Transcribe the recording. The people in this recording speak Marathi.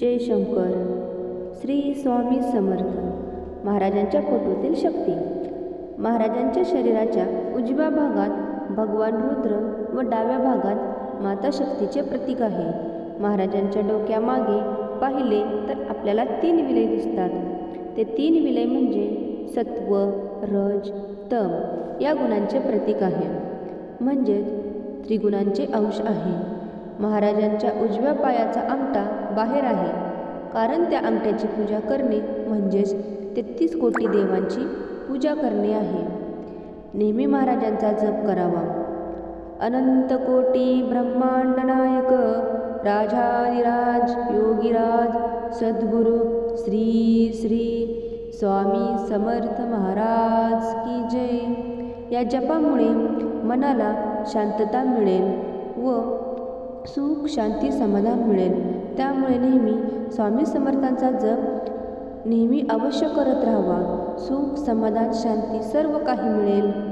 जय शंकर. श्री स्वामी समर्थ. महाराजांच्या फोटोतील शक्ती. महाराजांच्या शरीराच्या उजव्या भागात भगवान रुद्र व डाव्या भागात माता शक्तीचे प्रतीक आहे. महाराजांच्या डोक्यामागे पाहिले तर आपल्याला तीन विलय दिसतात. ते तीन विलय म्हणजे सत्व रज तम या गुणांचे प्रतीक आहे. म्हणजेच त्रिगुणांचे अंश आहे. महाराजांच्या उजव्या पायाचा अंगठा बाहेर आहे. कारण त्या अंगठ्याची पूजा करणे म्हणजेच तेहतीस कोटी देवांची पूजा करणे आहे. नेहमी महाराजांचा जप करावा. अनंत कोटी ब्रह्मांड नायक राजाधिराज योगीराज सद्गुरु श्री श्री स्वामी समर्थ महाराज की जय. या जपामुळे मनाला शांतता मिळेल व सुख शांती समाधान मिळेल. त्यामुळे नेहमी स्वामी समर्थांचा जप नेहमी अवश्य करत राहावा. सुख समाधान शांती सर्व काही मिळेल.